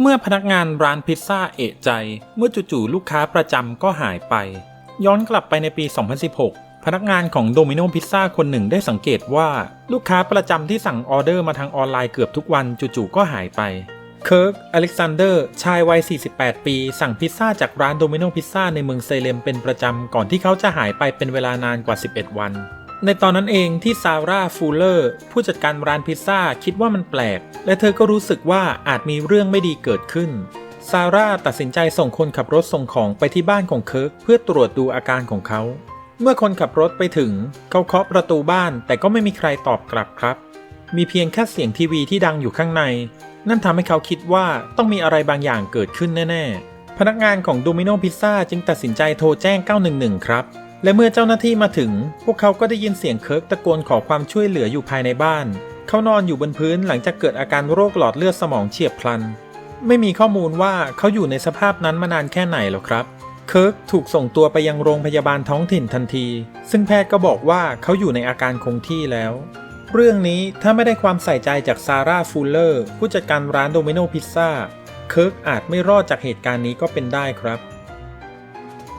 เมื่อพนักงานร้านพิซซ่าเอะใจ เมื่อจู่ๆลูกค้าประจำก็หายไป ย้อนกลับไปในปี 2016 พนักงานของโดมิโนพิซซ่าคนหนึ่งได้สังเกตว่า ลูกค้าประจำที่สั่งออเดอร์มาทางออนไลน์เกือบทุกวันจู่ๆก็หายไปเคิร์กอเล็กซานเดอร์ ชายวัย 48 ปี สั่งพิซซ่าจากร้านโดมิโนพิซซ่าในเมืองเซเลมเป็นประจำ ก่อนที่เขาจะหายไปเป็นเวลานานกว่า 11 วัน ในตอนนั้นเองที่ซาร่าฟูลเลอร์ผู้จัดการร้านพิซซ่าคิดว่ามันแปลก และเธอก็รู้สึกว่าอาจมีเรื่องไม่ดีเกิดขึ้น ซาร่าตัดสินใจส่งคนขับรถส่งของไปที่บ้านของเคิร์กเพื่อตรวจดูอาการของเขา เมื่อคนขับรถไปถึง เขาเคาะประตูบ้านแต่ก็ไม่มีใครตอบกลับครับ มีเพียงแค่เสียงทีวีที่ดังอยู่ข้างใน นั่นทำให้เขาคิดว่าต้องมีอะไรบางอย่างเกิดขึ้นแน่ ๆ พนักงานของโดมิโนพิซซ่าจึงตัดสินใจโทรแจ้ง 911 ครับ และเมื่อเจ้าหน้าที่มาถึง พวกเขาก็ได้ยินเสียงเคิร์กตะโกนขอความช่วยเหลืออยู่ภายในบ้าน เขานอนอยู่บนพื้นหลังจากเกิดอาการโรคหลอดเลือดสมองเฉียบพลัน ไม่มีข้อมูลว่าเขาอยู่ในสภาพนั้นมานานแค่ไหนหรอกครับ เคิร์กถูกส่งตัวไปยังโรงพยาบาลท้องถิ่นทันที ซึ่งแพทย์ก็บอกว่าเขาอยู่ในอาการคงที่แล้ว เรื่องนี้ถ้าไม่ได้ความใส่ใจจากซาร่าฟูลเลอร์ผู้จัดการร้านโดมิโนพิซซ่า เคิร์กอาจไม่รอดจากเหตุการณ์นี้ก็เป็นได้ครับ